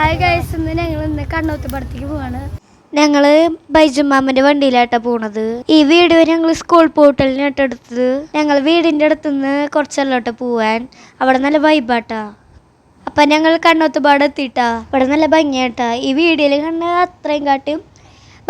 Hi guys ഇന്ന് ഞങ്ങൾ ഇന്ന് കണ്ണൂത്തുപടത്തേക്ക് പോവാണ്. ഞങ്ങൾ ബൈജുമാമന്റെ വണ്ടിയിലാട്ടാ പോണത്. ഈ വീഡിയോ ഞങ്ങൾ സ്കൂൾ പോർട്ടലിനായിട്ട് എടുത്തത്. ഞങ്ങൾ വീടിന്റെ അടുത്തുനിന്ന് കുറച്ചല്ലോട്ട് പോവാൻ. അവിടെ നല്ല വൈബാട്ടാ അപ്പൊ ഞങ്ങൾ കണ്ണൂത്തുപാട് എത്തിയിട്ടാ ഇവിടെ നല്ല ഭംഗിയാട്ടാ. ഈ വീഡിയോയിൽ കണ്ട അത്രയും കാട്ടും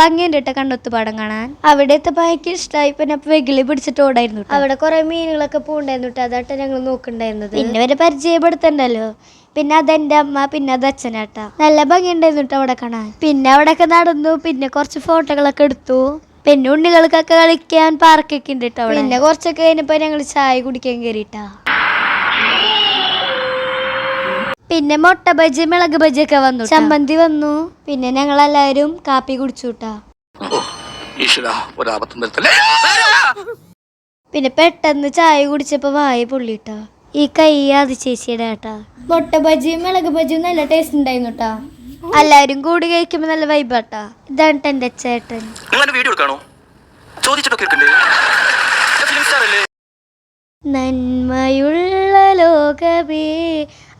ഭംഗിയുണ്ട് കേട്ടോ കണ്ണൊത്തുപാടം കാണാൻ. അവിടെ എത്തപ്പോ എനിക്ക് ഇഷ്ടമായി പിന്നെ വെകിളി പിടിച്ചിട്ട് ഓടായിരുന്നു അവിടെ കുറെ മീനുകളൊക്കെ പൂണ്ടായിരുന്നു അതാട്ട അതാട്ടെ ഞങ്ങൾ നോക്കണ്ടായിരുന്നത് പിന്നെ വരെ പരിചയപ്പെടുത്തണ്ടല്ലോ. പിന്നെ അതെന്റെ അമ്മ പിന്നെ അത് അച്ഛനാട്ടാ. നല്ല ഭംഗിയുണ്ടായിരുന്നു കേട്ടോ അവിടെ കാണാൻ. പിന്നെ അവിടെയൊക്കെ നടന്നു. പിന്നെ കുറച്ച് ഫോട്ടോകളൊക്കെ എടുത്തു. പിന്നെ ഉണ്ണികൾക്കൊക്കെ കളിക്കാൻ പാർക്കൊക്കെ ഉണ്ട് കേട്ടോ പിന്നെ കുറച്ചൊക്കെ കഴിഞ്ഞപ്പോ ഞങ്ങൾ ചായ കുടിക്കാൻ കയറിട്ടാ പിന്നെ മുട്ട ബജി മിളക് ബജി ഒക്കെ വന്നു ചമ്മന്തി വന്നു. പിന്നെ ഞങ്ങൾ എല്ലാവരും കാപ്പി കുടിച്ചുട്ടാ പിന്നെ പെട്ടെന്ന് ചായ കുടിച്ചപ്പോ വായ പൊള്ളിട്ടാ ഈ കൈ അത് ചേച്ചിയുടെ ഏട്ടാ മുട്ട ബജിയും മിളക് ബജിയും നല്ല ടേസ്റ്റ് ഉണ്ടായിരുന്നു കേട്ടാ എല്ലാരും കൂടി കഴിക്കുമ്പോ നല്ല വൈബാട്ടാ ഇതാണ് ട്ടോ എന്റെ ചേട്ടൻ. നന്മയുള്ള ലോകമേ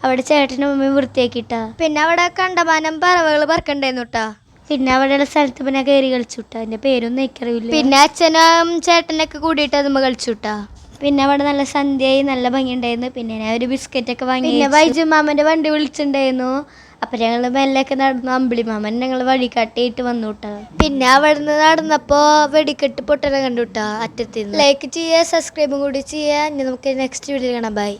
അവിടെ ചേട്ടനും അമ്മയും വൃത്തിയാക്കിട്ടാ പിന്നെ അവിടെ കണ്ടമാനം പറവകൾ പറക്കണ്ടായിരുന്നു ട്ടാ. പിന്നെ അവിടെയുള്ള സ്ഥലത്ത് പിന്നെ കയറി കളിച്ചുട്ടാ. എന്റെ പേരൊന്നും എനിക്കറിയില്ല. പിന്നെ അച്ഛനും ചേട്ടനൊക്കെ കൂടിയിട്ട് അതുമ്പോ കളിച്ചുട്ടാ. പിന്നെ അവിടെ നല്ല സന്ധ്യയായി നല്ല ഭംഗി ഉണ്ടായിരുന്നു പിന്നെ ഞാൻ ഒരു ബിസ്ക്കറ്റ് ഒക്കെ വാങ്ങി പിന്നെ വൈജു മാമന്റെ വണ്ടി വിളിച്ചിട്ടുണ്ടായിരുന്നു. അപ്പൊ ഞങ്ങൾ മെല്ലൊക്കെ നടന്നു. അമ്പിളി മാമൻ ഞങ്ങൾ വഴികാട്ടിയിട്ട് വന്നു കേട്ടോ പിന്നെ അവിടുന്ന് നടന്നപ്പോ വെടിക്കെട്ട് പൊട്ടനെ കണ്ടു അറ്റത്തിന്ന്. അറ്റത്ത് ലൈക്ക് ചെയ്യുക സബ്സ്ക്രൈബും കൂടി ചെയ്യുക. ഇനി നമുക്ക് നെക്സ്റ്റ് വീഡിയോ കാണാം. ബൈ